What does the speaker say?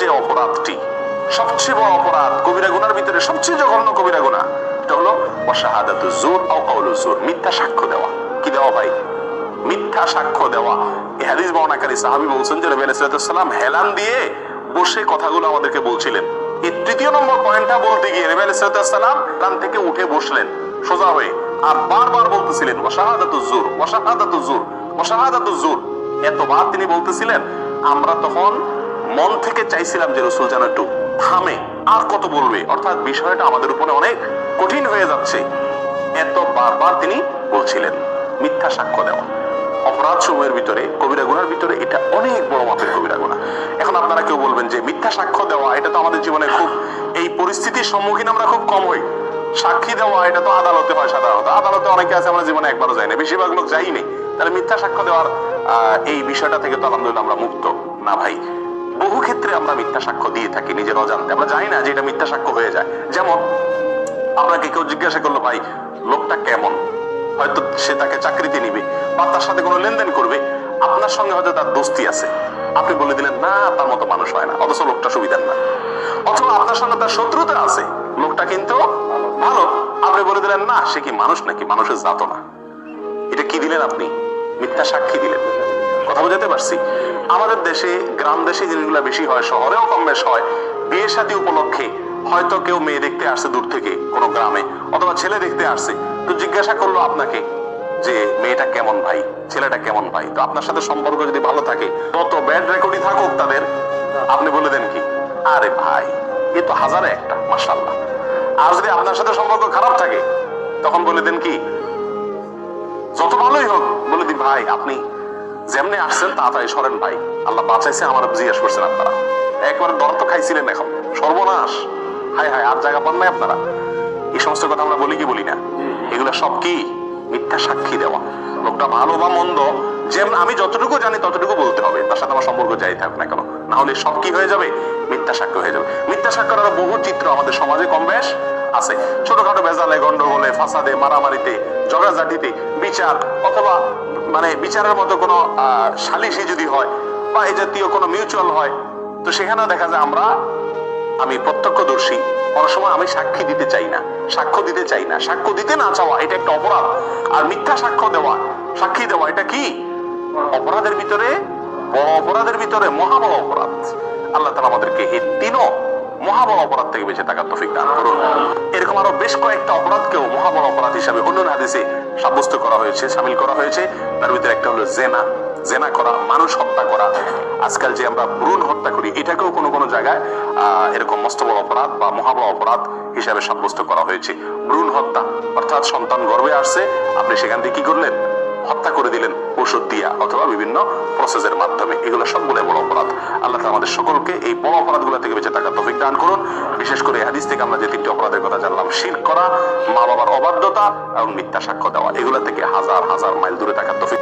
যে অপরাধটি, সবচেয়ে বড় অপরাধ কবিরা গুনার ভিতরে সবচেয়ে জঘন্য কবিরা গুনাহ এটা হলো ওয়াশাহাদাতু জুর কাউলু জুর মিথ্যা সাক্ষ্য দেওয়া। কি দেওয়া ভাই? মিথ্যা সাক্ষ্য দেওয়া। হাদিস বর্ণাকারী সাহাবী বলছেন যে আলাইহিস সালাম হেলান দিয়ে বসে কথাগুলো আমাদেরকে বলছিলেন। এই তৃতীয় নম্বর পয়েন্টটা বলতে গিয়ে হেলান থেকে উঠে বসলেন। সোজা হয়ে আর বারবার বলতেছিলেন, ওয়াশাহাদাতু জুর জুর জুর এতবার তিনি বলতেছিলেন, আমরা তখন মন থেকে চাইছিলাম যে রসুল যেন একটু থামে, আর কত বলবে? অর্থাৎ বিষয়টা আমাদের উপরে অনেক কঠিন হয়ে যাচ্ছে। এত বারবার তিনি বলছিলেন, মিথ্যা সাক্ষ্য দেওয়া। অপরাধ ভিতরে, কবিরা ভিতরে এটা অনেক বড় মাপের কবিরা গুণা। এখন আপনারা কেউ বলবেন যে মিথ্যা সাক্ষ্য দেওয়া, এটা তো আমাদের জীবনে খুব, এই পরিস্থিতির সম্মুখীন আমরা খুব কম হই। সাক্ষী দেওয়া, এটা তো আদালতে হয় সাধারণত। আদালতে অনেকে আছে, আমরা জীবনে একবারও যাই না। বেশিরভাগ লোক যাইনি তাহলে মিথ্যা সাক্ষ্য দেওয়ার এই বিষয়টা থেকে তো আলহামদুলিল্লাহ আমরা মুক্ত না ভাই। বহু ক্ষেত্রে আমরা মিথ্যা সাক্ষ্য দিয়ে থাকি নিজের অজান্তে। আমরা জানি না যে এটা মিথ্যা সাক্ষ্য হয়ে যায়। যেমন, আপনাকে কেউ জিজ্ঞাসা করল, ভাই, লোকটা কেমন? হয়তো সে তাকে চাকরিতে নিবে বা তার সাথে কোনো লেনদেন করবে। আপনার সঙ্গে হয়তো তার দোস্তি আছে। আপনি বলে দিলেন, না, তার মতো মানুষ হয় না। অথচ লোকটা সুবিধার না। অথবা আপনার সঙ্গে তার শত্রুতা আছে। লোকটা কিন্তু ভালো। আপনি বলে দিলেন, না, সে কি মানুষ নাকি? মানুষের জাত না। এটা কি দিলেন আপনি? মিথ্যা সাক্ষী দিলেন। কথা বোঝাতে পারছি? আমাদের দেশে, গ্রাম দেশে জিনিসগুলো বেশি হয়, শহরেও কম বেশ হয়। বিয়ে শাদী উপলক্ষে হয়তো কেউ মেয়ে দেখতে আসছে দূর থেকে, কোনো গ্রামে, অথবা ছেলে দেখতে আসছে। তো জিজ্ঞাসা করল আপনাকে যে, মেয়েটা কেমন ভাই? ছেলেটা কেমন ভাই? তো আপনার সাথে সম্পর্ক যদি ভালো থাকে তত ব্যাড রেকর্ডই থাকুক তাদের, আপনি বলে দেন কি? আরে ভাই, এ তো হাজারে একটা মাসাল্লাহ আর যদি আপনার সাথে সম্পর্ক খারাপ থাকে, তখন বলে দেন কি, যত ভালোই হোক, বলে দি ভাই, আপনি যেমনি আসছেন তাড়াতাড়ি সরেন ভাই। আল্লাহ বাঁচাইছে আমার জিজ্ঞেস করছেন আপনারা। একবার দর তো খাইছিলেন এখন। সর্বনাশ। হায় হায় আর জায়গা পান নাই আপনারা? এই সমস্ত কথা আমরা বলি কি বলি না? এগুলো সব কি? মিথ্যা সাক্ষী দেওয়া। লোকটা ভালো বা মন্দ যেমন আমি যতটুকু জানি ততটুকু বলতে হবে। তার সাথে আমার সম্পর্ক যাই থাক না কেন। না হলে সব কি হয়ে যাবে? মিথ্যা সাক্ষ্য হয়ে যাবে। মিথ্যা সাক্ষ্যের আরও বহু চিত্র আমাদের সমাজে কম বেশ আছে। ছোটখাটো বেজালে গন্ডগোলে, ফাসাদে, মারামারিতে, ঝগড়াঝাটিতে, বিচার অথবা মানে বিচারের মতো কোনো সালিসি যদি হয় বা এই জাতীয় কোনো মিউচুয়াল হয়, তো সেখানে দেখা যায় আমরা, আমি প্রত্যক্ষদর্শী। অনেক সময় আমি সাক্ষী দিতে চাই না, সাক্ষ্য দিতে চাই না। সাক্ষ্য দিতে না চাওয়া, এটা একটা অপরাধ। আর মিথ্যা সাক্ষ্য দেওয়া, সাক্ষী দেওয়া, এটা কি? অপরাধের ভিতরে, বড় অপরাধের ভিতরে মহা বড় অপরাধ। আল্লাহ তালা আমাদেরকে এই তিনও মহা বড় অপরাধ থেকে বেঁচে থাকার তফিক দান করুন। এরকম আরও বেশ কয়েকটা অপরাধকেও মহা বড় অপরাধ হিসাবে অন্য হাদিসে সাব্যস্ত করা হয়েছে, সামিল করা হয়েছে। তার ভিতরে একটা হলো জেনা। জেনা করা, মানুষ হত্যা করা। আজকাল যে আমরা ভ্রূণ হত্যা করি, এটাকেও কোনো কোনো জায়গায় এরকম মস্তবল অপরাধ বা মহাবড় অপরাধ হিসাবে সাব্যস্ত করা হয়েছে। ভ্রূণ হত্যা, অর্থাৎ সন্তান গর্ভে আসছে, আপনি সেখান থেকে কি করলেন? হত্যা করে দিলেন ওষুধ দিয়া অথবা বিভিন্ন প্রসেসের মাধ্যমে। এগুলো সবগুলো বড় অপরাধ। আল্লাহ আমাদের সকলকে এই বড় অপরাধগুলো থেকে বেঁচে থাকার তফিক দান করুন। বিশেষ করে হাদিস থেকে আমরা যে তিনটি অপরাধের কথা জানলাম শির করা মা বাবার অবাধ্যতা এবং মিথ্যা সাক্ষ্য দেওয়া, এগুলো থেকে হাজার হাজার মাইল দূরে থাকার তৌফিক